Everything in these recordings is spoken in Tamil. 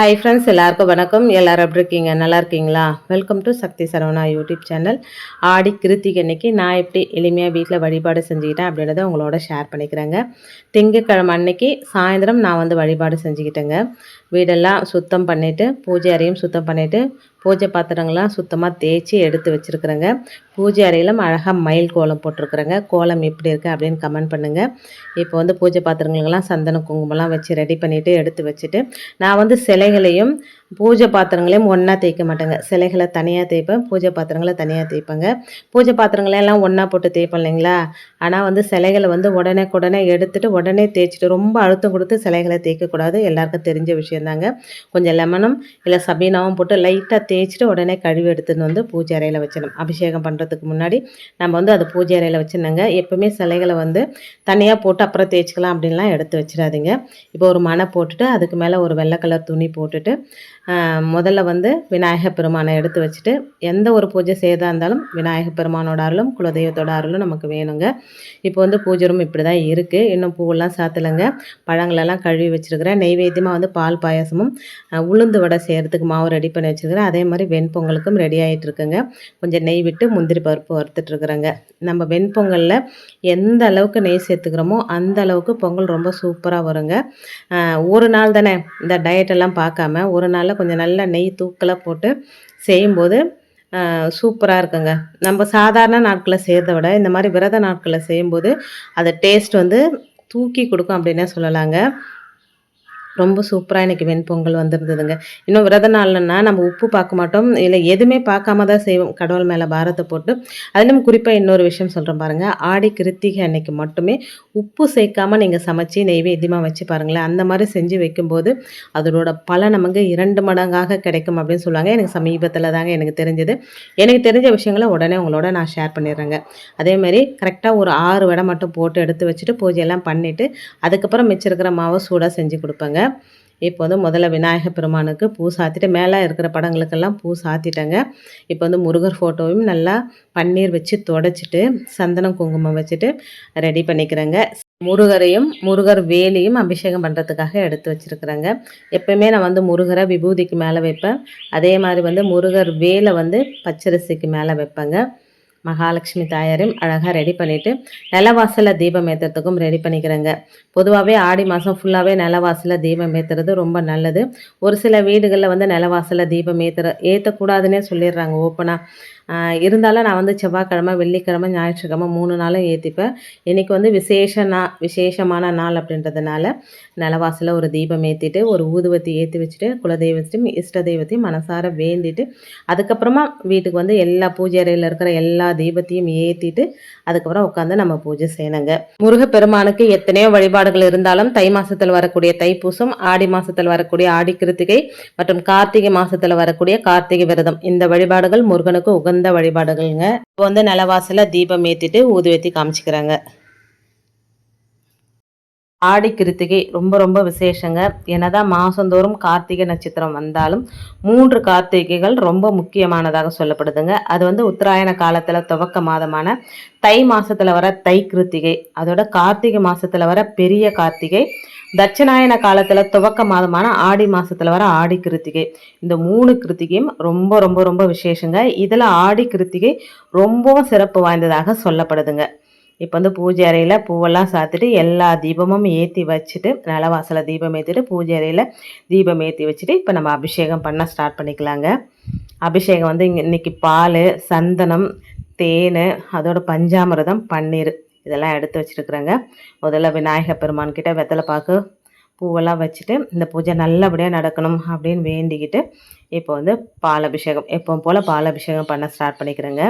ஹை ஃப்ரெண்ட்ஸ் எல்லாருக்கும் வணக்கம். எல்லோரும் எப்படி இருக்கீங்க? நல்லா இருக்கீங்களா? Welcome to Shakti Saravana YouTube channel Aadi Kiruthigai அன்னைக்கு நான் எப்படி எளிமையாக வீட்டில் வழிபாடு செஞ்சுக்கிட்டேன் அப்படின்றத உங்களோட ஷேர் பண்ணிக்கிறேங்க. திங்கக்கிழமை அன்னைக்கு சாயந்தரம் நான் வந்து வழிபாடு செஞ்சுக்கிட்டேங்க. வீடெல்லாம் சுத்தம் பண்ணிவிட்டு பூஜை அறையும் சுத்தம் பண்ணிவிட்டு பூஜை பாத்திரங்கள்லாம் சுத்தமாக தேய்ச்சி எடுத்து வச்சுருக்குறேங்க. பூஜை அறையிலும் அழகாக மயில் கோலம் போட்டிருக்குறேங்க. கோலம் எப்படி இருக்குது அப்படின்னு கமெண்ட் பண்ணுங்கள் இப்போ வந்து பூஜை பாத்திரங்களுக்கெல்லாம் சந்தன குங்குமம்லாம் வச்சு ரெடி பண்ணிவிட்டு எடுத்து வச்சுட்டு நான் வந்து சிலைகளையும் பூஜை பாத்திரங்களையும் ஒன்றா தேய்க்க மாட்டேங்க. சிலைகளை தனியாக தேய்ப்பேன் பூஜை பாத்திரங்களை தனியாக தேய்ப்பேங்க. பூஜை பாத்திரங்களெல்லாம் ஒன்றா போட்டு தேய்ப்பேன் இல்லைங்களா? ஆனால் வந்து சிலைகளை வந்து உடனே உடனே எடுத்துகிட்டு உடனே தேய்ச்சிட்டு ரொம்ப அழுத்தம் கொடுத்து சிலைகளை தேய்க்கக்கூடாது. எல்லாருக்கும் தெரிஞ்ச விஷயந்தாங்க. கொஞ்சம் லெமனும் இல்லை சபீனாவும் போட்டு லைட்டாக தேய்ச்சிட்டு உடனே கழுவி எடுத்துன்னு வந்து பூஜை அறையில் வச்சிடணும். அபிஷேகம் பண்ணுறதுக்கு முன்னாடி நம்ம வந்து அது பூஜை அறையில் வச்சுருந்தாங்க எப்போவுமே சிலைகளை வந்து தனியாக போட்டு அப்புறம் தேய்ச்சிக்கலாம் அப்படின்லாம் எடுத்து வச்சிடாதீங்க. இப்போ ஒரு மனை போட்டுட்டு அதுக்கு மேலே ஒரு வெள்ளை கலர் துணி போட்டுட்டு முதல்ல வந்து விநாயகர் பெருமானை எடுத்து வச்சுட்டு எந்த ஒரு பூஜை செய்தா இருந்தாலும் விநாயகர் பெருமானோட அருளும் குலதெய்வத்தோட அருளும் நமக்கு வேணுங்க. இப்போ வந்து பூஜை ரூம் இப்படி தான் இருக்குது இன்னும் பூவெல்லாம் சாத்தலைங்க. பழங்களெல்லாம் கழுவி வச்சுருக்கிறேன். நெய்வேத்தியமாக வந்து பால் பாயாசமும் உளுந்து வடை செய்கிறதுக்கு மாவு ரெடி பண்ணி வச்சுருக்கிறேன். அதே அதே மாதிரி வெண்பொங்கலுக்கும் ரெடி ஆகிட்டு இருக்குங்க கொஞ்சம் நெய் விட்டு முந்திரி பருப்பு வறுத்துட்ருக்குறேங்க நம்ம வெண்பொங்கலில் எந்த அளவுக்கு நெய் சேர்த்துக்கிறோமோ அந்த அளவுக்கு பொங்கல் ரொம்ப சூப்பராக வருங்க. ஒரு நாள் தானே இந்த டயட்டெல்லாம் பார்க்காம ஒரு நாளில் கொஞ்சம் நல்லா நெய் தூக்கலாக போட்டு செய்யும்போது சூப்பராக இருக்குங்க. நம்ம சாதாரண நாட்களில் செய்கிறத விட இந்த மாதிரி விரத நாட்களில் செய்யும்போது அதை டேஸ்ட் வந்து தூக்கி கொடுக்கும் அப்படின்னே சொல்லலாங்க. ரொம்ப சூப்பராக இன்றைக்கி வெண்பொங்கல் வந்திருந்ததுங்க. இன்னும் விரத நாள்னா நம்ம உப்பு பார்க்க மாட்டோம். இல்லை எதுவுமே பார்க்காம தான் செய்வோம். கடவுள் மேலே பாரத்தை போட்டு. அதிலும் குறிப்பாக இன்னொரு விஷயம் சொல்கிறேன் பாருங்கள் ஆடி கிருத்திகை அன்னைக்கு மட்டுமே உப்பு சேர்க்காமல் நீங்கள் சமைச்சு நெய்வேத்தியமாக வச்சு பாருங்களேன். அந்த மாதிரி செஞ்சு வைக்கும்போது அதோட பலன் நமக்கு இரண்டு மடங்காக கிடைக்கும் அப்படின்னு சொல்லுவாங்க. எனக்கு சமீபத்தில் தாங்க எனக்கு தெரிஞ்சது. எனக்கு தெரிஞ்ச விஷயங்களை உடனே உங்களோட நான் ஷேர் பண்ணிடுறேங்க. அதேமாதிரி கரெக்டாக ஒரு ஆறு வடை மட்டும் போட்டு எடுத்து வச்சுட்டு பூஜையெல்லாம் பண்ணிவிட்டு அதுக்கப்புறம் மிச்சிருக்கிற இருக்கிற மாவை சூடாக செஞ்சு கொடுப்பேங்க. இப்போ வந்து முதல்ல விநாயகர் பெருமானுக்கு பூ சாத்திட்டு மேலே இருக்கிற படங்களுக்கெல்லாம் பூ சாத்திட்டேங்க. இப்போ வந்து முருகர் ஃபோட்டோவையும் நல்லா பன்னீர் வச்சு தொடச்சிட்டு சந்தனம் குங்குமம் வச்சுட்டு ரெடி பண்ணிக்கிறேங்க. முருகரையும் முருகர் வேலையும் அபிஷேகம் பண்ணுறதுக்காக எடுத்து வச்சுருக்குறேங்க. எப்போயுமே நான் வந்து முருகரை விபூதிக்கு மேலே வைப்பேன். அதே மாதிரி வந்து முருகர் வேலை வந்து பச்சரிசிக்கு மேலே வைப்பேங்க. மகாலட்சுமி தாயாரையும் அழகாக ரெடி பண்ணிவிட்டு நிலவாசலில் தீபம் ஏற்றுறதுக்கும் ரெடி பண்ணிக்கிறேங்க. பொதுவாகவே ஆடி மாதம் ஃபுல்லாகவே நிலவாசலில் தீபம் ஏற்றுறது ரொம்ப நல்லது. ஒரு சில வீடுகளில் வந்து நிலவாசலில் தீபம் ஏற்றுற ஏற்றக்கூடாதுன்னே சொல்லிடுறாங்க ஓப்பனாக இருந்தாலும் நான் வந்து செவ்வாய்க்கிழமை வெள்ளிக்கிழமை ஞாயிற்றுக்கிழமை மூணு நாளும் ஏற்றிப்பேன் இன்றைக்கி வந்து விசேஷ நா விசேஷமான நாள் அப்படின்றதுனால நிலவாசலில் ஒரு தீபம் ஏற்றிட்டு ஒரு ஊதுவத்தி ஏற்றி வச்சுட்டு குலதெய்வத்தையும் இஷ்ட தெய்வத்தையும் மனசார வேண்டிட்டு அதுக்கப்புறமா வீட்டுக்கு வந்து எல்லா பூஜை அறையில் இருக்கிற எல்லா தீபத்தையும் ஏற்றிட்டு அதுக்கப்புறம் உட்காந்து நம்ம பூஜை செய்யணுங்க. முருகப்பெருமானுக்கு எத்தனையோ வழிபாடுகள் இருந்தாலும் தை மாதத்தில் வரக்கூடிய தைப்பூசம் ஆடி மாதத்தில் வரக்கூடிய ஆடி கிருத்திகை மற்றும் கார்த்திகை மாதத்தில் வரக்கூடிய கார்த்திகை விரதம். இந்த வழிபாடுகள் முருகனுக்கு உகந்த வழிபாடுகள்ங்க. இப்போ வந்து நிலவாசல தீபம் ஏற்றிட்டு ஊதுவத்தி காமிச்சிக்கிறாங்க. ஆடி கிருத்திகை ரொம்ப ரொம்ப விசேஷங்க. என்னதான் மாதந்தோறும் கார்த்திகை நட்சத்திரம் வந்தாலும் மூன்று கார்த்திகைகள் ரொம்ப முக்கியமானதாக சொல்லப்படுதுங்க. அது வந்து உத்தராயண காலத்தில் துவக்க மாதமான தை மாதத்தில் வர தை கிருத்திகை அதோட கார்த்திகை மாதத்தில் வர பெரிய கார்த்திகை தட்சிணாயன காலத்தில் துவக்க மாதமான ஆடி மாதத்தில் வர ஆடி கிருத்திகை. இந்த மூணு கிருத்திகையும் ரொம்ப ரொம்ப ரொம்ப விசேஷங்க. இதில் ஆடி கிருத்திகை ரொம்பவும் சிறப்பு வாய்ந்ததாக சொல்லப்படுதுங்க. இப்போ வந்து பூஜை அறையில் பூவெல்லாம் சாத்துட்டு எல்லா தீபமும் ஏற்றி வச்சுட்டு நிலவாசலை தீபம் ஏற்றிட்டு பூஜை அறையில் தீபம் ஏற்றி வச்சுட்டு இப்போ நம்ம அபிஷேகம் பண்ண ஸ்டார்ட் பண்ணிக்கலாங்க. அபிஷேகம் வந்து இங்கே இன்றைக்கி பால் சந்தனம் தேன் அதோட பஞ்சாமிரதம் பன்னீர் இதெல்லாம் எடுத்து வச்சுருக்குறேங்க. முதல்ல விநாயகர் பெருமான் கிட்ட வெத்தலை பாக்கு பூவெல்லாம் வச்சுட்டு இந்த பூஜை நல்லபடியாக நடக்கணும் அப்படின்னு வேண்டிக்கிட்டு இப்போ வந்து பால் அபிஷேகம் எப்பவும் போல் பால் அபிஷேகம் பண்ண ஸ்டார்ட் பண்ணிக்கிறேங்க.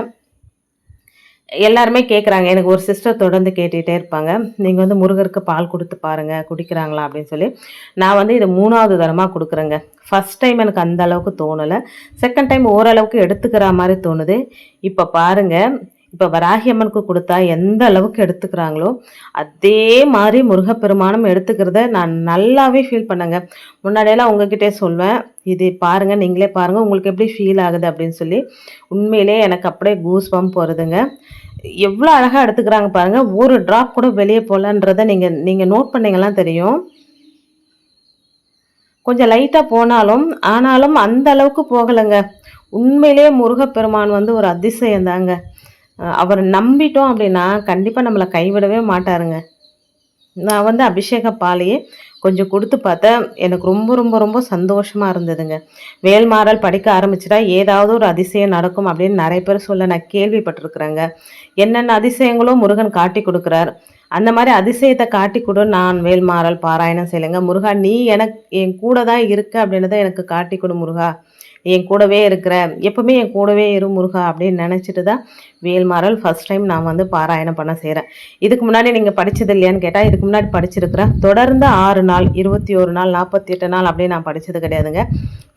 எல்லாருமே கேட்குறாங்க எனக்கு ஒரு சிஸ்டர் தொடர்ந்து கேட்டுகிட்டே இருப்பாங்க. நீங்கள் வந்து முருகருக்கு பால் கொடுத்து பாருங்கள் குடிக்கிறாங்களா அப்படின்னு சொல்லி. நான் வந்து இதை மூணாவது தரமாக கொடுக்குறேங்க. ஃபஸ்ட் டைம் எனக்கு அந்த அளவுக்கு தோணலை. செகண்ட் டைம் ஓரளவுக்கு எடுத்துக்கிற மாதிரி தோணுது. இப்போ பாருங்கள் இப்போ வராகி அம்மனுக்கு கொடுத்தா எந்த அளவுக்கு எடுத்துக்கிறாங்களோ அதே மாதிரி முருகப்பெருமானம் எடுத்துக்கிறத நான் நல்லாவே ஃபீல் பண்ணேங்க. முன்னாடியெல்லாம் உங்ககிட்டே சொல்வேன் இது பாருங்கள் நீங்களே பாருங்கள் உங்களுக்கு எப்படி ஃபீல் ஆகுது? அப்படின்னு சொல்லி உண்மையிலே எனக்கு அப்படியே கூஸ் பம்ப் வருதுங்க எவ்வளோ அழகாக எடுத்துக்கிறாங்க பாருங்கள் ஒரு ட்ராப் கூட வெளியே போகலன்றதை நீங்கள் நீங்கள் நோட் பண்ணிங்கலாம் தெரியும். கொஞ்சம் லைட்டாக போனாலும் ஆனாலும் அந்த அளவுக்கு போகலைங்க. உண்மையிலேயே முருகப்பெருமான் வந்து ஒரு அதிசயம் தாங்க அவரை நம்பிட்டோம் அப்படின்னா கண்டிப்பாக நம்மளை கைவிடவே மாட்டாருங்க. நான் வந்து அபிஷேக பாலையே கொஞ்சம் கொடுத்து பார்த்தேன் எனக்கு ரொம்ப ரொம்ப ரொம்ப சந்தோஷமாக இருந்ததுங்க. வேல்மாறல் படிக்க ஆரம்பிச்சிட்டா ஏதாவது ஒரு அதிசயம் நடக்கும் அப்படின்னு நிறைய பேர் சொல்ல நான் கேள்விப்பட்டிருக்கிறேங்க. என்னென்ன அதிசயங்களும் முருகன் காட்டி கொடுக்குறார். அந்த மாதிரி அதிசயத்தை காட்டி கொடு நான் வேல்மாறல் பாராயணம் செய்யலைங்க. முருகா நீ எனக்கு என் கூட தான் இருக்க அப்படின்றத எனக்கு காட்டி கொடு முருகா. என் கூடவே இருக்கிற எப்பவுமே என் கூடவே இரு முருகா அப்படின்னு நினச்சிட்டு தான் வேல்மாறல் ஃபஸ்ட் டைம் நான் வந்து பாராயணம் பண்ண செய்கிறேன் இதுக்கு முன்னாடி நீங்கள் படித்தது இல்லையான்னு கேட்டால் இதுக்கு முன்னாடி படிச்சிருக்கிறேன். தொடர்ந்து ஆறு நாள் இருபத்தி ஒரு நாள் நாற்பத்தி எட்டு நாள் அப்படின்னு நான் படித்தது கிடையாதுங்க.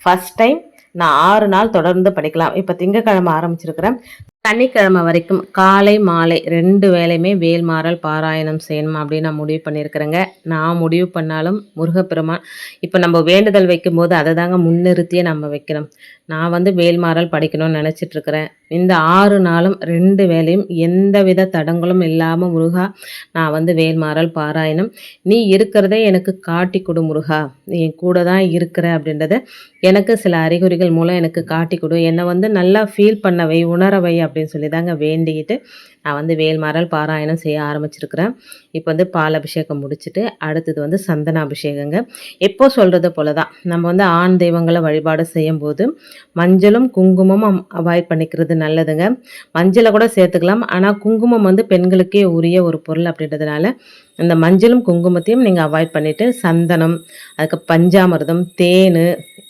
ஃபஸ்ட் டைம் நான் ஆறு நாள் தொடர்ந்து படிக்கலாம். இப்போ திங்கக்கிழமை ஆரம்பிச்சிருக்கிறேன். சனிக்கிழமை வரைக்கும் காலை மாலை ரெண்டு வேலையுமே வேல்மாறல் பாராயணம் செய்யணும் அப்படின்னு நான் முடிவு பண்ணியிருக்கிறேங்க. நான் முடிவு பண்ணாலும் முருகப்பெருமான் இப்போ நம்ம வேண்டுதல் வைக்கும்போது அதை தாங்க முன்னிறுத்தியே நம்ம வைக்கணும். நான் வந்து வேல்மாறல் படிக்கணும்னு நினச்சிட்ருக்கிறேன். இந்த ஆறு நாளும் ரெண்டு வேலையும் எந்த வித தடங்களும் இல்லாமல் முருகா நான் வந்து வேல்மாறல் பாராயணம் நீ இருக்கிறதே எனக்கு காட்டி கொடு முருகா. நீ என் கூட தான் இருக்கிற அப்படின்றத எனக்கு சில அறிகுறிகள் மூலம் எனக்கு காட்டி கொடு. என்னை வந்து நல்லா ஃபீல் பண்ணவை உணரவை அப்படின்னு சொல்லி தாங்க வேண்டிக்கிட்டு நான் வந்து வேல்மாறல் பாராயணம் செய்ய ஆரம்பிச்சிருக்கிறேன். இப்போ வந்து பால் அபிஷேகம் முடிச்சுட்டு அடுத்தது வந்து சந்தன அபிஷேகங்க எப்போ சொல்கிறது போல தான் நம்ம வந்து ஆண் தெய்வங்களை வழிபாடு செய்யும்போது மஞ்சளும் குங்குமமும் அவாய்ட் பண்ணிக்கிறது நல்லதுங்க. மஞ்சளை கூட சேர்த்துக்கலாம். ஆனால் குங்குமம் வந்து பெண்களுக்கே உரிய ஒரு பொருள் அப்படின்றதுனால இந்த மஞ்சளும் குங்குமத்தையும் நீங்கள் அவாய்ட் பண்ணிவிட்டு சந்தனம் அதுக்கு பஞ்சாமிரதம் தேன்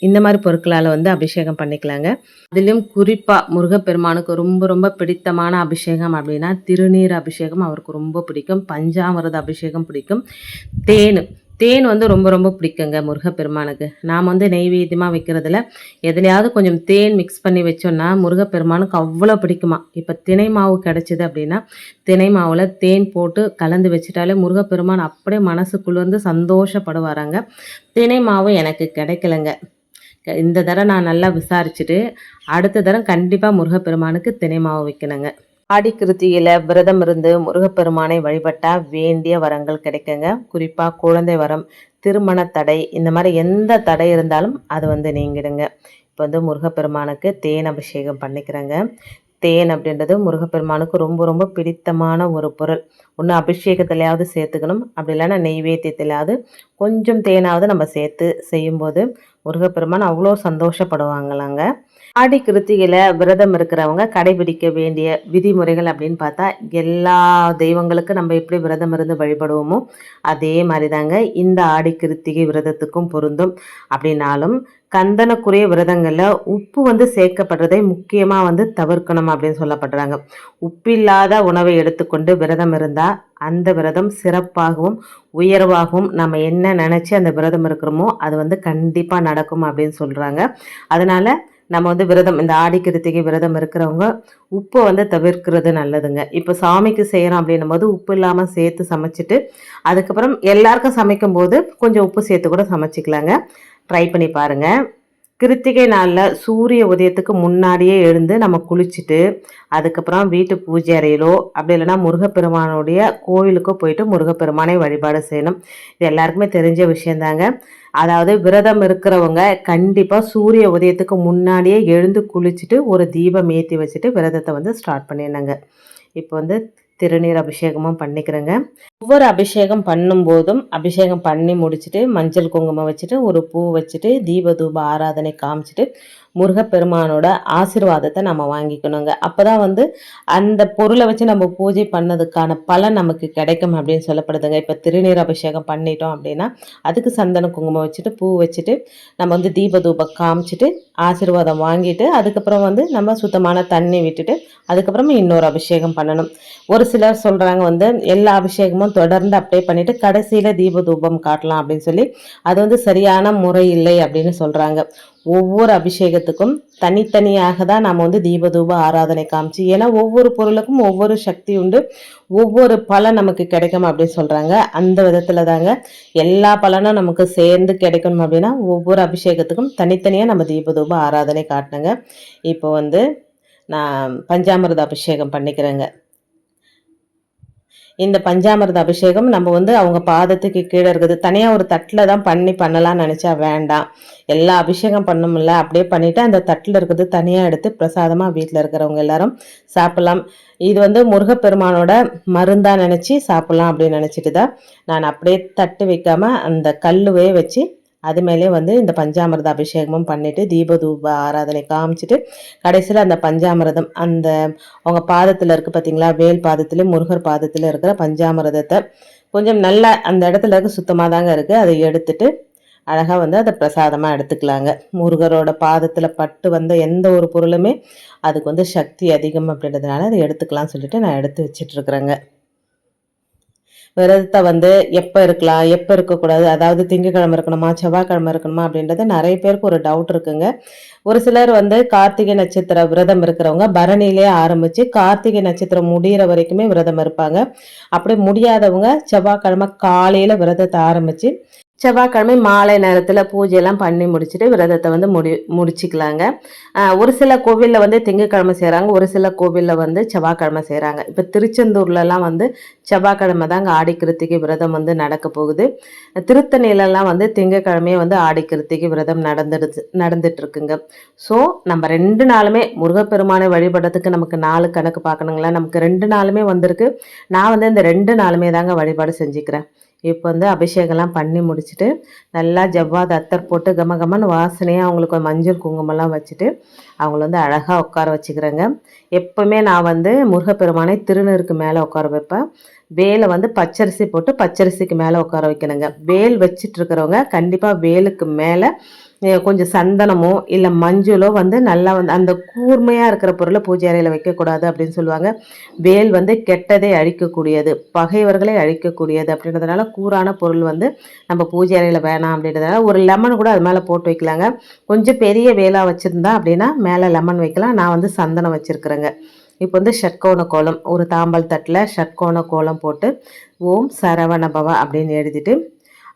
இந்த மாதிரி பொருட்களால் வந்து அபிஷேகம் பண்ணிக்கலாங்க. அதுலேயும் குறிப்பாக முருகப்பெருமானுக்கு ரொம்ப ரொம்ப பிடித்தமான அபிஷேகம் அப்படின்னா திருநீர் அபிஷேகம் அவருக்கு ரொம்ப பிடிக்கும். பஞ்சாமிரத அபிஷேகம் பிடிக்கும். தேன். தேன் வந்து ரொம்ப ரொம்ப பிடிக்குங்க முருகப்பெருமானுக்கு. நாம் வந்து நெய்வேத்தியமாக வைக்கிறதுல எதுலையாவது கொஞ்சம் தேன் மிக்ஸ் பண்ணி வச்சோன்னா முருகப்பெருமானுக்கு அவ்வளோ பிடிக்குமா? இப்போ தினை மாவு கிடச்சிது அப்படின்னா தினை மாவில் தேன் போட்டு கலந்து வச்சுட்டாலே முருகப்பெருமான் அப்படியே மனசுக்குள்ளேருந்து சந்தோஷப்படுவாராங்க. தினை மாவு எனக்கு கிடைக்கலங்க. இந்த தடவை நான் நல்லா விசாரிச்சுட்டு அடுத்த தடவை கண்டிப்பாக முருகப்பெருமானுக்கு தினை மாவு வைக்கணுங்க. ஆடிக்கிருத்தியில விரதம் இருந்து முருகப்பெருமானை வழிபட்டா வேண்டிய வரங்கள் கிடைக்குங்க. குறிப்பாக குழந்தை வரம் திருமண தடை இந்த மாதிரி எந்த தடை இருந்தாலும் அது வந்து நீங்கிடுங்க. இப்போ வந்து முருகப்பெருமானுக்கு தேன் அபிஷேகம் பண்ணிக்கிறேங்க. தேன் அப்படின்றது முருகப்பெருமானுக்கு ரொம்ப ரொம்ப பிடித்தமான ஒரு பொருள். ஒன்று அபிஷேகத்திலையாவது சேர்த்துக்கணும். அப்படி இல்லைன்னா நெய்வேத்தியத்திலாவது கொஞ்சம் தேனாவது நம்ம சேர்த்து செய்யும்போது முருகப்பெருமான் அவ்வளோ சந்தோஷப்படுவாங்களாங்க. ஆடி கிருத்திகையில் விரதம் இருக்கிறவங்க கடைபிடிக்க வேண்டிய விதிமுறைகள் அப்படின்னு பார்த்தா எல்லா தெய்வங்களுக்கும் நம்ம எப்படி விரதம் இருந்து வழிபடுவோமோ அதே மாதிரி தாங்க இந்த ஆடி கிருத்திகை விரதத்துக்கும் பொருந்தும். அப்படின்னாலும் கந்தனக்குரிய விரதங்களில் உப்பு வந்து சேர்க்கப்படுறதை முக்கியமாக வந்து தவிர்க்கணும் அப்படின்னு சொல்லப்படுறாங்க உப்பில்லாத உணவை எடுத்துக்கொண்டு விரதம் இருந்தால் அந்த விரதம் சிறப்பாகவும் உயர்வாகவும் நம்ம என்ன நினச்சி அந்த விரதம் இருக்கிறோமோ அது வந்து கண்டிப்பாக நடக்கும் அப்படின்னு சொல்கிறாங்க அதனால் நம்ம வந்து விரதம் இந்த ஆடி கிருத்திகை விரதம் இருக்கிறவங்க உப்பை வந்து தவிர்க்கிறது நல்லதுங்க. இப்போ சாமிக்கு செய்கிறோம் அப்படின்னும் போது உப்பு இல்லாமல் சேர்த்து சமைச்சிட்டு அதுக்கப்புறம் எல்லாருக்கும் சமைக்கும் போது கொஞ்சம் உப்பு சேர்த்து கூட சமைச்சிக்கலாங்க. ட்ரை பண்ணி பாருங்கள் கிருத்திகை நாளில் சூரிய உதயத்துக்கு முன்னாடியே எழுந்து நம்ம குளிச்சுட்டு அதுக்கப்புறம் வீட்டு பூஜை அறையிலோ அப்படி இல்லைன்னா முருகப்பெருமானுடைய கோவிலுக்கோ போயிட்டு முருகப்பெருமானை வழிபாடு செய்யணும். இது எல்லாருக்குமே தெரிஞ்ச விஷயந்தாங்க. அதாவது விரதம் இருக்கிறவங்க கண்டிப்பாக சூரிய உதயத்துக்கு முன்னாடியே எழுந்து குளிச்சுட்டு ஒரு தீபம் ஏற்றி வச்சுட்டு விரதத்தை வந்து ஸ்டார்ட் பண்ணிடுனாங்க இப்போ வந்து திருநீர் அபிஷேகமும் பண்ணிக்கிறேங்க. ஒவ்வொரு அபிஷேகம் பண்ணும்போதும் அபிஷேகம் பண்ணி முடிச்சுட்டு மஞ்சள் குங்குமம் வச்சுட்டு ஒரு பூ வச்சுட்டு தீப தூப ஆராதனை காமிச்சிட்டு முருகப்பெருமானோட ஆசிர்வாதத்தை நம்ம வாங்கிக்கணுங்க. அப்போ தான் வந்து அந்த பொருளை வச்சு நம்ம பூஜை பண்ணதுக்கான பலன் நமக்கு கிடைக்கும் அப்படின்னு சொல்லப்படுதுங்க. இப்போ திருநீர் அபிஷேகம் பண்ணிட்டோம் அப்படின்னா அதுக்கு சந்தன குங்குமம் வச்சுட்டு பூ வச்சுட்டு நம்ம வந்து தீப தூபம் காமிச்சிட்டு ஆசிர்வாதம் வாங்கிட்டு அதுக்கப்புறம் வந்து நம்ம சுத்தமான தண்ணி விட்டுட்டு அதுக்கப்புறமா இன்னொரு அபிஷேகம் பண்ணணும். ஒரு சிலர் சொல்கிறாங்க வந்து எல்லா அபிஷேகமும் தொடர்ந்து அப்ளை பண்ணிவிட்டு கடைசியில் தீப தூபம் காட்டலாம் அப்படின்னு சொல்லி அது வந்து சரியான முறை இல்லை அப்படின்னு சொல்கிறாங்க ஒவ்வொரு அபிஷேகத்துக்கும் தனித்தனியாக தான் நம்ம வந்து தீபதூப ஆராதனை காமிச்சு ஏன்னா ஒவ்வொரு பொருளுக்கும் ஒவ்வொரு சக்தி உண்டு ஒவ்வொரு பலன் நமக்கு கிடைக்கும் அப்படின்னு சொல்கிறாங்க அந்த விதத்தில் தாங்க எல்லா பலனும் நமக்கு சேர்ந்து கிடைக்கணும் அப்படின்னா ஒவ்வொரு அபிஷேகத்துக்கும் தனித்தனியாக நம்ம தீபதூப ஆராதனை காட்டினங்க இப்போ வந்து நான் பஞ்சாமிரத அபிஷேகம் பண்ணிக்கிறேங்க. இந்த பஞ்சாமிர்த அபிஷேகம் நம்ம வந்து அவங்க பாதத்துக்கு கீழே இருக்குது. தனியாக ஒரு தட்டில் தான் பண்ணி பண்ணலாம்னு நினச்சா வேண்டாம். எல்லா அபிஷேகம் பண்ணும்ல அப்படியே பண்ணிவிட்டு அந்த தட்டில் இருக்கிறது தனியாக எடுத்து பிரசாதமாக வீட்டில் இருக்கிறவங்க எல்லாரும் சாப்பிட்லாம். இது வந்து முருகப்பெருமானோட மருந்தாக நினச்சி சாப்பிட்லாம் அப்படின்னு நினச்சிட்டு தான் நான் அப்படியே தட்டு வைக்காமல் அந்த கல்லுவே வச்சு அது மேலே வந்து இந்த பஞ்சாமிரத அபிஷேகமும் பண்ணிவிட்டு தீபதூப ஆராதனை காமிச்சிட்டு கடைசியில் அந்த பஞ்சாமிரதம் அந்த அவங்க பாதத்தில் இருக்குது பார்த்தீங்களா வேல் பாதத்தில் முருகர் பாதத்தில் இருக்கிற பஞ்சாமிரதத்தை கொஞ்சம் நல்லா அந்த இடத்துல இருக்க சுத்தமாக தாங்க இருக்குது அதை எடுத்துட்டு அழகாக வந்து அதை பிரசாதமாக எடுத்துக்கலாங்க. முருகரோட பாதத்தில் பட்டு வந்த எந்த ஒரு பொருளுமே அதுக்கு வந்து சக்தி அதிகம் அப்படின்றதுனால அதை எடுத்துக்கலாம்னு சொல்லிட்டு நான் எடுத்து வச்சிட்ருக்குறேங்க விரதத்தை வந்து எப்போ இருக்கலாம் எப்போ இருக்கக்கூடாது அதாவது திங்கக்கிழமை இருக்கணுமா செவ்வாய்க்கிழமை இருக்கணுமா அப்படின்றது நிறைய பேருக்கு ஒரு டவுட் இருக்குங்க. ஒரு சிலர் வந்து கார்த்திகை நட்சத்திர விரதம் இருக்கிறவங்க பரணியிலே ஆரம்பித்து கார்த்திகை நட்சத்திரம் முடிகிற வரைக்குமே விரதம் இருப்பாங்க. அப்படி முடியாதவங்க செவ்வாய்க்கிழமை காலையில் விரதத்தை ஆரம்பித்து செவ்வாய்க்கிழமை மாலை நேரத்தில் பூஜையெல்லாம் பண்ணி முடிச்சுட்டு விரதத்தை வந்து முடி முடிச்சிக்கலாங்க. ஒரு சில கோவிலில் வந்து திங்கக்கிழமை செய்கிறாங்க ஒரு சில கோவிலில் வந்து செவ்வாய்க்கிழமை செய்கிறாங்க இப்போ திருச்செந்தூர்லலாம் வந்து செவ்வாய்க்கிழமை தாங்க ஆடி கிருத்திகை விரதம் வந்து நடக்க போகுது. திருத்தணியிலலாம் வந்து திங்கக்கிழமையே வந்து ஆடி கிருத்திகை விரதம் நடந்துடுது நடந்துட்டுருக்குங்க. ஸோ நம்ம ரெண்டு நாளுமே முருகப்பெருமானை வழிபடுறதுக்கு நமக்கு நாலு கணக்கு பார்க்கணுங்களா? நமக்கு ரெண்டு நாளுமே வந்திருக்கு. நான் வந்து இந்த ரெண்டு நாளுமே தாங்க வழிபாடு செஞ்சுக்கிறேன். இப்போ வந்து அபிஷேகம்லாம் பண்ணி முடிச்சுட்டு நல்லா ஜவ்வாது அத்தர் போட்டு கம கமன்னு வாசனையாக அவங்களுக்கு மஞ்சள் குங்குமம்லாம் வச்சுட்டு அவங்கள வந்து அழகாக உட்கார வச்சுக்கிறேங்க. எப்போவுமே நான் வந்து முருகப்பெருமானை திருநருக்கு மேலே உட்கார வைப்பேன். வேலை வந்து பச்சரிசி போட்டு பச்சரிசிக்கு மேலே உட்கார வைக்கணுங்க. வேல் வச்சிட்டு இருக்கிறவங்க கண்டிப்பாக வேலுக்கு மேலே கொஞ்சம் சந்தனமோ இல்லை மஞ்சளோ வந்து நல்லா வந்து அந்த கூர்மையாக இருக்கிற பொருளை பூஜை அறையில் வைக்கக்கூடாது அப்படின்னு சொல்லுவாங்க. வேல் வந்து கெட்டதை அழிக்கக்கூடியது பகைவர்களை அழிக்கக்கூடியது அப்படின்றதுனால கூறான பொருள் வந்து நம்ம பூஜை அறையில் வேணாம் அப்படின்றதுனால ஒரு லெமன் கூட அது மேலே போட்டு வைக்கலாங்க. கொஞ்சம் பெரிய வேலாக வச்சுருந்தா அப்படின்னா மேலே லெமன் வைக்கலாம். நான் வந்து சந்தனம் வச்சுருக்குறேங்க. இப்போ வந்து ஷட்கோண கோலம் ஒரு தாம்பல் தட்டில் ஷட்கோண கோலம் போட்டு ஓம் சரவண பவ அப்படின்னு எழுதிட்டு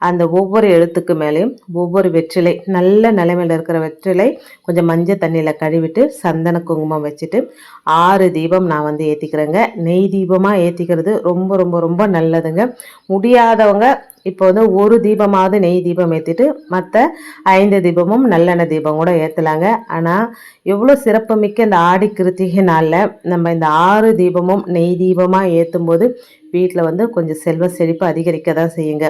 அந்த ஒவ்வொரு எழுத்துக்கு மேலேயும் ஒவ்வொரு வெற்றிலை நல்ல நிலைமையில் இருக்கிற வெற்றிலை கொஞ்சம் மஞ்சள் தண்ணியில் கழுவிட்டு சந்தன குங்குமம் வச்சுட்டு ஆறு தீபம் நான் வந்து ஏற்றிக்கிறேங்க நெய் தீபமாக ஏற்றிக்கிறது ரொம்ப ரொம்ப ரொம்ப நல்லதுங்க. முடியாதவங்க இப்போ வந்து ஒரு தீபமாவது நெய் தீபம் ஏற்றிட்டு மற்ற ஐந்து தீபமும் நல்லெண்ணெய் தீபம் கூட ஏற்றலாங்க ஆனால் எவ்வளோ சிறப்புமிக்க இந்த ஆடி கிருத்திகை நாளில் நம்ம இந்த ஆறு தீபமும் நெய் தீபமாக ஏற்றும் போது வீட்டில் வந்து கொஞ்சம் செல்வ செழிப்பு அதிகரிக்க தான் செய்யுங்க.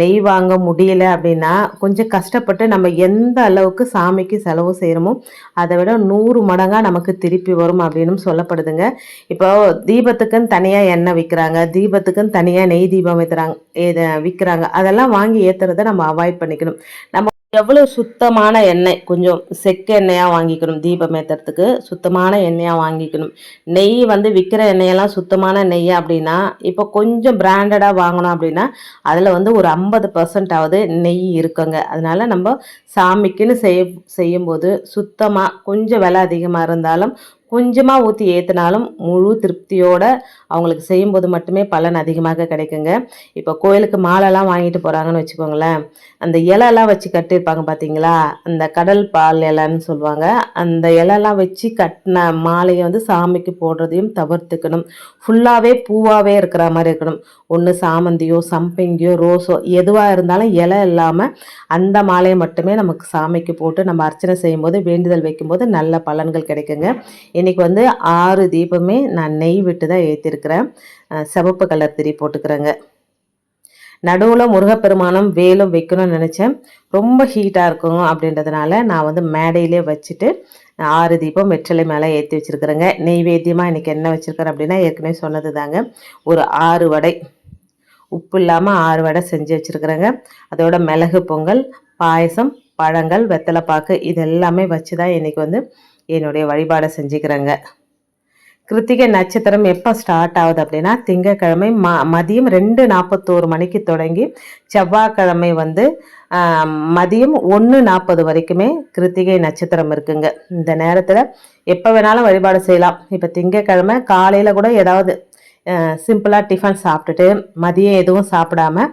நெய் வாங்க முடியல அப்படின்னா கொஞ்சம் கஷ்டப்பட்டு நம்ம எந்த அளவுக்கு சாமிக்கு செலவு செய்கிறோமோ அதை விட நூறு மடங்காக நமக்கு திருப்பி வரும் அப்படின்னு சொல்லப்படுதுங்க. இப்போ தீபத்துக்குன்னு தனியாக எண்ணெய் விற்கிறாங்க தீபத்துக்குன்னு தனியாக நெய் தீபம் வைக்கிறாங்க விற்கிறாங்க அதெல்லாம் வாங்கி ஏற்றுறதை நம்ம அவாய்ட் பண்ணிக்கணும். நம்ம எவ்வளோ சுத்தமான எண்ணெய்? கொஞ்சம் செக்க எண்ணெயாக வாங்கிக்கணும் தீபம் ஏற்றுறதுக்கு சுத்தமான எண்ணெயாக வாங்கிக்கணும். நெய் வந்து விற்கிற எண்ணெயெல்லாம் சுத்தமான நெய் அப்படின்னா இப்போ கொஞ்சம் பிராண்டடாக வாங்கணும் அப்படின்னா அதில் வந்து ஒரு ஐம்பது பர்சன்டாவது நெய் இருக்குங்க. அதனால் நம்ம சாமிக்குன்னு செய்ய செய்யும்போது சுத்தமாக கொஞ்சம் விலை அதிகமாக இருந்தாலும் கொஞ்சமாக ஊற்றி ஏற்றினாலும் முழு திருப்தியோடு அவங்களுக்கு செய்யும்போது மட்டுமே பலன் அதிகமாக கிடைக்குங்க. இப்போ கோயிலுக்கு மாலைலாம் வாங்கிட்டு போகிறாங்கன்னு வச்சுக்கோங்களேன். அந்த இலைலாம் வச்சு கட்டியிருப்பாங்க பார்த்தீங்களா அந்த கடல் பால் இலைன்னு சொல்லுவாங்க. அந்த இலைலாம் வச்சு கட்டின மாலையை வந்து சாமிக்கு போடுறதையும் தவிர்த்துக்கணும். ஃபுல்லாகவே பூவாகவே இருக்கிற மாதிரி இருக்கணும். ஒன்று சாமந்தியோ சம்பங்கியோ ரோஸோ எதுவாக இருந்தாலும் இலை இல்லாமல் அந்த மாலையை மட்டுமே நமக்கு சாமிக்கு போட்டு நம்ம அர்ச்சனை செய்யும்போது வேண்டுதல் வைக்கும்போது நல்ல பலன்கள் கிடைக்குங்க. இன்றைக்கி வந்து ஆறு தீபமே நான் நெய் விட்டு தான் ஏற்றிருக்கிறேன் சிவப்பு கலர் திரி போட்டுக்கிறேங்க. நடுவில் முருகப்பெருமானம் வேலும் வைக்கணும்னு நினச்சேன். ரொம்ப ஹீட்டாக இருக்கும் அப்படின்றதுனால நான் வந்து மேடையிலே வச்சுட்டு ஆறு தீபம் வெற்றிலை மேலே ஏற்றி வச்சுருக்குறேங்க. நெய்வேத்தியமாக இன்றைக்கி என்ன வச்சுருக்கிறேன் அப்படின்னா ஏற்கனவே சொன்னது தாங்க ஒரு ஆறு வடை. உப்பு இல்லாமல் ஆறு வடை செஞ்சு வச்சுருக்குறேங்க. அதோட மிளகு பொங்கல் பாயசம் பழங்கள் வெத்தலைப்பாக்கு இது எல்லாமே வச்சு தான் இன்றைக்கி வந்து என்னுடைய வழிபாடை செஞ்சுக்கிறேங்க. கிருத்திகை நட்சத்திரம் எப்போ ஸ்டார்ட் ஆகுது அப்படின்னா திங்கக்கிழமை ம மதியம் ரெண்டு நாற்பத்தோரு மணிக்கு தொடங்கி செவ்வாய்க்கிழமை வந்து மதியம் ஒன்று நாற்பது வரைக்குமே கிருத்திகை நட்சத்திரம் இருக்குங்க. இந்த நேரத்தில் எப்போ வேணாலும் வழிபாடு செய்யலாம். இப்போ திங்கக்கிழமை காலையில் கூட ஏதாவது சிம்பிளாக டிஃபன் சாப்பிட்டுட்டு மதியம் எதுவும் சாப்பிடாம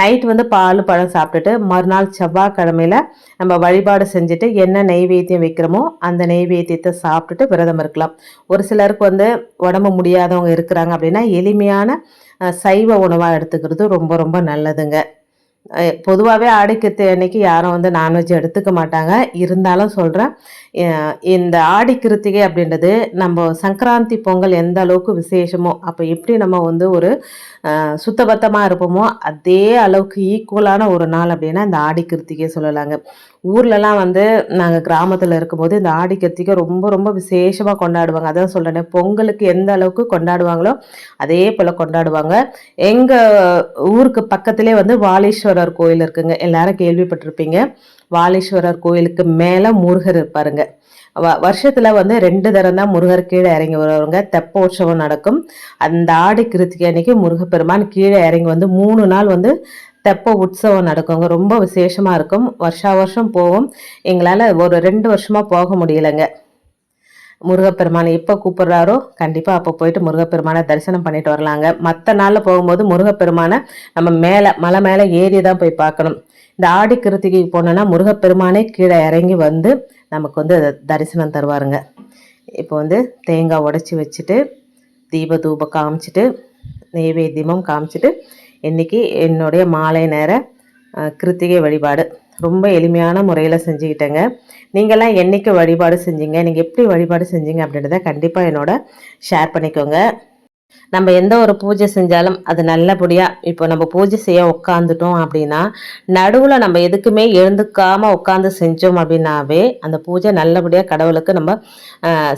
நைட் வந்து பால் பழம் சாப்பிட்டுட்டு மறுநாள் செவ்வாய்க்கிழமையில் நம்ம வழிபாடு செஞ்சுட்டு என்ன நெய்வேத்தியம் வைக்கிறோமோ அந்த நெய்வேத்தியத்தை சாப்பிட்டுட்டு விரதம் இருக்கலாம். ஒரு சிலருக்கு வந்து உடம்பு முடியாதவங்க இருக்கிறாங்க அப்படின்னா எளிமையான சைவ உணவாக எடுத்துக்கிறது ரொம்ப ரொம்ப நல்லதுங்க. பொதுவாகவே ஆடிக்கிருத்தி அன்னைக்கு யாரும் வந்து நான்வெஜ் எடுத்துக்க மாட்டாங்க. இருந்தாலும் சொல்கிறேன் இந்த ஆடி கிருத்திகை அப்படின்றது நம்ம சங்கராந்தி பொங்கல் எந்த அளவுக்கு விசேஷமோ அப்போ எப்படி நம்ம வந்து ஒரு சுத்தபத்தமாக இருப்போமோ அதே அளவுக்கு ஈக்குவலான ஒரு நாள் அப்படின்னா இந்த ஆடி கிருத்திகை சொல்லலாங்க. ஊர்லலாம் வந்து நாங்கள் கிராமத்தில் இருக்கும்போது இந்த ஆடி கிருத்திகை ரொம்ப ரொம்ப விசேஷமாக கொண்டாடுவாங்க. அதான் சொல்கிறேனே பொங்கலுக்கு எந்த அளவுக்கு கொண்டாடுவாங்களோ அதே போல் கொண்டாடுவாங்க. எங்கள் ஊருக்கு பக்கத்திலே வந்து வாலீஸ்வரர் கோயில் இருக்குங்க. எல்லாரும் கேள்விப்பட்டிருப்பீங்க. வாலீஸ்வரர் கோயிலுக்கு மேலே முருகர் இருப்பாருங்க. வ வருஷத்தில் வந்து ரெண்டு தரம் தான் முருகர் கீழே இறங்கி வருவாங்க தெப்ப உற்சவம் நடக்கும். அந்த ஆடி கிருத்திகை அன்னைக்கு முருகப்பெருமான் கீழே இறங்கி வந்து மூணு நாள் வந்து தெப்ப உற்சவம் நடக்குங்க. ரொம்ப விசேஷமாக இருக்கும். வருஷா வருஷம் போவோம். எங்களால் ஒரு ரெண்டு வருஷமாக போக முடியலைங்க. முருகப்பெருமானை எப்போ கூப்பிட்றாரோ கண்டிப்பாக அப்போ போயிட்டு முருகப்பெருமானை தரிசனம் பண்ணிட்டு வரலாங்க. மற்ற நாளில் போகும்போது முருகப்பெருமானை நம்ம மேலே மலை மேலே ஏறி தான் போய் பார்க்கணும். இந்த ஆடி கிருத்திகைக்கு போனோன்னா முருகப்பெருமானே கீழே இறங்கி வந்து நமக்கு வந்து தரிசனம் தருவாருங்க. இப்போ வந்து தேங்காய் உடைச்சி வச்சுட்டு தீப தூபம் காமிச்சிட்டு நெய்வேத்தியமும் காமிச்சிட்டு இன்றைக்கி என்னுடைய மாலை நேர கிருத்திகை வழிபாடு. ரொம்ப எளிமையான முறையில் செஞ்சுக்கிட்டேங்க. நீங்கள்லாம் என்னைக்கு வழிபாடு செஞ்சீங்க? நீங்கள் எப்படி வழிபாடு செஞ்சீங்க அப்படின்றத கண்டிப்பாக என்னோட ஷேர் பண்ணிக்கோங்க. நம்ம எந்த ஒரு பூஜை செஞ்சாலும் அது நல்லபடியாக இப்போ நம்ம பூஜை செய்ய உட்காந்துட்டோம் அப்படின்னா நடுவில் நம்ம எதுக்குமே எழுந்துக்காமல் உட்காந்து செஞ்சோம் அப்படின்னாவே அந்த பூஜை நல்லபடியாக கடவுளுக்கு நம்ம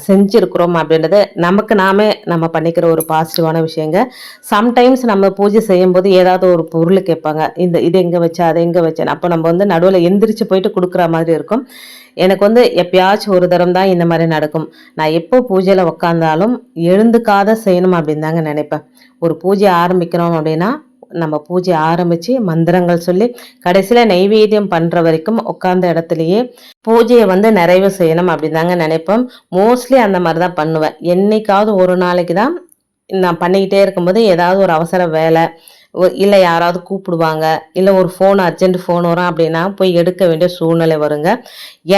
செஞ்சுருக்குறோம் அப்படின்றது நமக்கு நாமே நம்ம பண்ணிக்கிற ஒரு பாசிட்டிவான விஷயங்க. சம்டைம்ஸ் நம்ம பூஜை செய்யும்போது ஏதாவது ஒரு பொருள் கேட்பாங்க. இந்த இது எங்கே வச்சா அதை எங்கே வச்சேன் அப்போ நம்ம வந்து நடுவில் எந்திரிச்சு போயிட்டு கொடுக்குற மாதிரி இருக்கும். எனக்கு வந்து எப்பயாச்சும் ஒரு தரம் தான் இந்த மாதிரி நடக்கும். நான் எப்போ பூஜையில் உக்காந்தாலும் எழுந்துக்காத செய்யணும் அப்படின்னு தாங்க நினைப்பேன். ஒரு பூஜை ஆரம்பிக்கிறோம் அப்படின்னா நம்ம பூஜை ஆரம்பித்து மந்திரங்கள் சொல்லி கடைசியில் நைவேத்தியம் பண்ணுற வரைக்கும் உட்காந்த இடத்துலையே பூஜையை வந்து நிறைவு செய்யணும் அப்படின்னு தாங்க நினைப்பேன் மோஸ்ட்லி அந்த மாதிரி தான் பண்ணுவேன். என்றைக்காவது ஒரு நாளைக்கு தான் நான் பண்ணிக்கிட்டே இருக்கும்போது ஏதாவது ஒரு அவசர வேலை இல்லை யாராவது கூப்பிடுவாங்க இல்லை ஒரு ஃபோன் அர்ஜென்ட் ஃபோன் வரும் அப்படின்னா போய் எடுக்க வேண்டிய சூழ்நிலை வருங்க.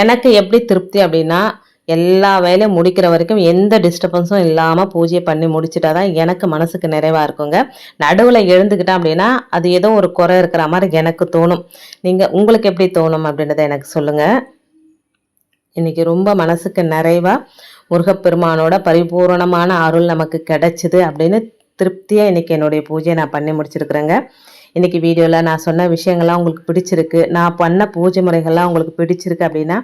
எனக்கு எப்படி திருப்தி அப்படின்னா எல்லா வேலையும் முடிக்கிற வரைக்கும் எந்த டிஸ்டர்பன்ஸும் இல்லாமல் பூஜையை பண்ணி முடிச்சிட்டா தான் எனக்கு மனசுக்கு நிறைவாக இருக்குங்க. நடுவில் எழுந்துக்கிட்டேன் அப்படின்னா அது ஏதோ ஒரு குறை இருக்கிற மாதிரி எனக்கு தோணும். நீங்கள் உங்களுக்கு எப்படி தோணும் அப்படின்றத எனக்கு சொல்லுங்கள் இன்றைக்கி ரொம்ப மனசுக்கு நிறைவாக முருகப்பெருமானோட பரிபூரணமான அருள் நமக்கு கிடைச்சிது அப்படின்னு திருப்தியாக இன்றைக்கி என்னுடைய பூஜையை நான் பண்ணி முடிச்சிருக்கிறேங்க. இன்றைக்கி வீடியோவில் நான் சொன்ன விஷயங்கள்லாம் உங்களுக்கு பிடிச்சிருக்கு. நான் பண்ண பூஜை முறைகள்லாம் உங்களுக்கு பிடிச்சிருக்கு அப்படின்னா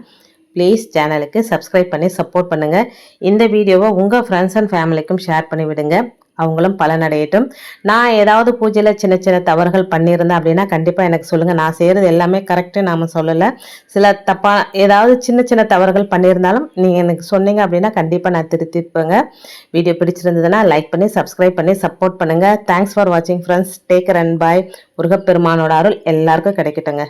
ப்ளீஸ் சேனலுக்கு சப்ஸ்கிரைப் பண்ணி சப்போர்ட் பண்ணுங்கள் இந்த வீடியோவை உங்கள் ஃப்ரெண்ட்ஸ் அண்ட் ஃபேமிலிக்கும் ஷேர் பண்ணி விடுங்க அவங்களும் பலனடையட்டும். நான் ஏதாவது பூஜையில் சின்ன சின்ன தவறுகள் பண்ணியிருந்தேன் அப்படின்னா கண்டிப்பாக எனக்கு சொல்லுங்கள் நான் செய்கிறது எல்லாமே கரெக்டு நாம் சொல்லலை. சில தப்பாக ஏதாவது சின்ன சின்ன தவறுகள் பண்ணியிருந்தாலும் நீங்கள் எனக்கு சொன்னீங்க அப்படின்னா கண்டிப்பாக நான் திருத்திப்பேங்க வீடியோ பிடிச்சிருந்ததுன்னா லைக் பண்ணி சப்ஸ்கிரைப் பண்ணி சப்போர்ட் பண்ணுங்கள் தேங்க்ஸ் ஃபார் வாட்சிங் ஃப்ரெண்ட்ஸ் டேக் அண்ட் பாய் முருகப்பெருமானோட அருள் எல்லாருக்கும் கிடைக்கட்டுங்க.